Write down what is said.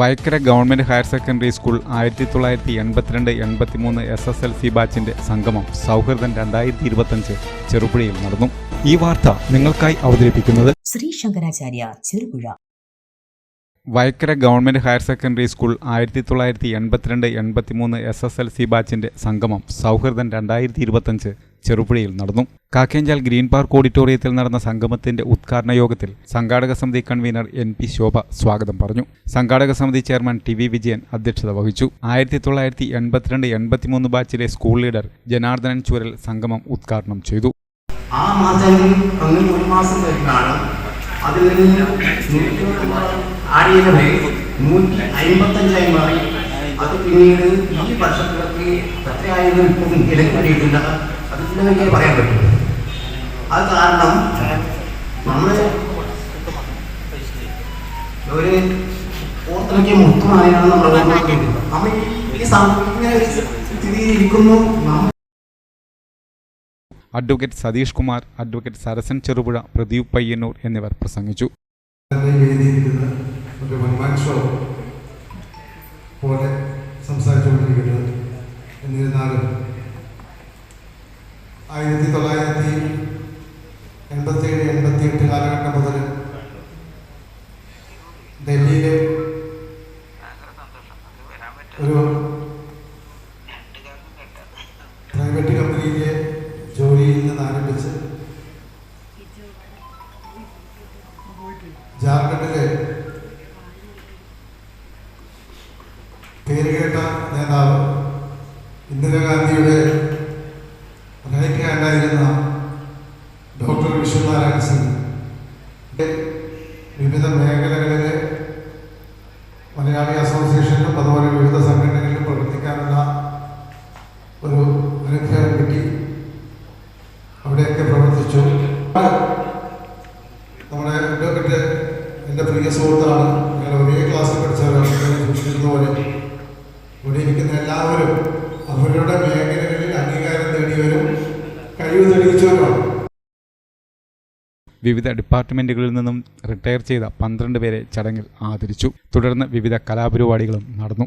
Vaikkara government higher secondary school ആയിരത്തി തൊള്ളായിരത്തി എൺപത്തിരണ്ട് എൺപത്തിമൂന്ന് എസ് എസ് എൽ സി ബാച്ചിന്റെ സംഗമം സൗഹൃദം രണ്ടായിരത്തി ഇരുപത്തഞ്ച് ചെറുപുഴയിൽ നടന്നു. ഈ വാർത്ത നിങ്ങൾക്കായി അവതരിപ്പിക്കുന്നത് Shri Shankaracharya Cherupuzha. Vaikkara government higher secondary school ആയിരത്തി തൊള്ളായിരത്തി എൺപത്തിരണ്ട് എൺപത്തി മൂന്ന് എസ് എസ് എൽ സി ബാച്ചിന്റെ സംഗമം സൗഹൃദം രണ്ടായിരത്തി ഇരുപത്തഞ്ച് ചെറുപുഴയിൽ നടന്നു. കാക്കേഞ്ചാൽ ഗ്രീൻ പാർക്ക് ഓഡിറ്റോറിയത്തിൽ നടന്ന സംഗമത്തിന്റെ ഉദ്ഘാടന യോഗത്തിൽ സംഘാടക സമിതി കൺവീനർ എൻ പി ശോഭ സ്വാഗതം പറഞ്ഞു. സംഘാടക സമിതി ചെയർമാൻ ടി വി വിജയൻ അധ്യക്ഷത വഹിച്ചു. ആയിരത്തി തൊള്ളായിരത്തി എൺപത്തിരണ്ട് എൺപത്തിമൂന്ന് ബാച്ചിലെ സ്കൂൾ ലീഡർ ജനാർദ്ദനൻ ചുരൽ സംഗമം ഉദ്ഘാടനം ചെയ്തു. ആ മാസം നിന്ന് നൂറ്റി അമ്പത്തഞ്ചായി മാറി. അത് പിന്നീട് ഈ വർഷത്തിലൊക്കെ എത്രയായാലും ഇപ്പം ഇടയ്ക്ക് കിട്ടിയിട്ടില്ല അത് ചിലവൊക്കെ പറയാൻ പറ്റും. അത് കാരണം നമ്മൾ ഒരു ഓർത്തിണക്കിയ മൊത്തമായാണ് നമ്മൾ നമ്മൾ ഈ- ഈ സം- ഇങ്ങനെ ഒരു സ്ഥിതിയിൽ അഡ്വക്കേറ്റ് സതീഷ് കുമാർ അഡ്വക്കേറ്റ് സരസൻ ചെറുപുഴ പ്രദീപ് പയ്യന്നൂർ എന്നിവർ പ്രസംഗിച്ചു. ഷോ പോലെ സംസാരിച്ചുകൊണ്ടിരിക്കുന്നത് എന്നിരുന്നാലും ആയിരത്തി തൊള്ളായിരത്തി എൺപത്തിയേഴ് എൺപത്തിയെട്ട് കാലഘട്ടം മുതൽ ഡൽഹിയിലെ ഒരു പ്രൈവറ്റ് കമ്പനിയിലെ ജോലിയിൽ നിന്ന് ആരംഭിച്ച് ജാർഖണ്ഡിലെ പേരുകേട്ട നേതാവ് ഇന്ദിരാഗാന്ധിയുടെ റൈറ്റ് ഹാൻഡായിരുന്ന ഡോക്ടർ വിശ്വനാരായണ സിംഗ്. വിവിധ മേഖലകളിലെ മലയാളി അസോസിയേഷനിലും അതുപോലെ വിവിധ സംഘടനകളിലും പ്രവർത്തിക്കാനുള്ള ഒരു അനുഗ്രഹം കിട്ടി. അവിടെയൊക്കെ പ്രവർത്തിച്ചു. നമ്മുടെ എന്റെ പ്രിയ സുഹൃത്താണ്. ഞങ്ങൾ ഒരേ ക്ലാസ്സിൽ പഠിച്ചവരാണ്. ഇരിക്കുന്ന എല്ലാവരും അവരുടെ മേഖലകളിൽ അംഗീകാരം നേടിയവരും കഴിവ് തെളിയിച്ചവരുമാണ്. വിവിധ ഡിപ്പാർട്ട്മെന്റുകളിൽ നിന്നും റിട്ടയർ ചെയ്ത പന്ത്രണ്ട് പേരെ ചടങ്ങിൽ ആദരിച്ചു. തുടർന്ന് വിവിധ കലാപരിപാടികളും നടന്നു.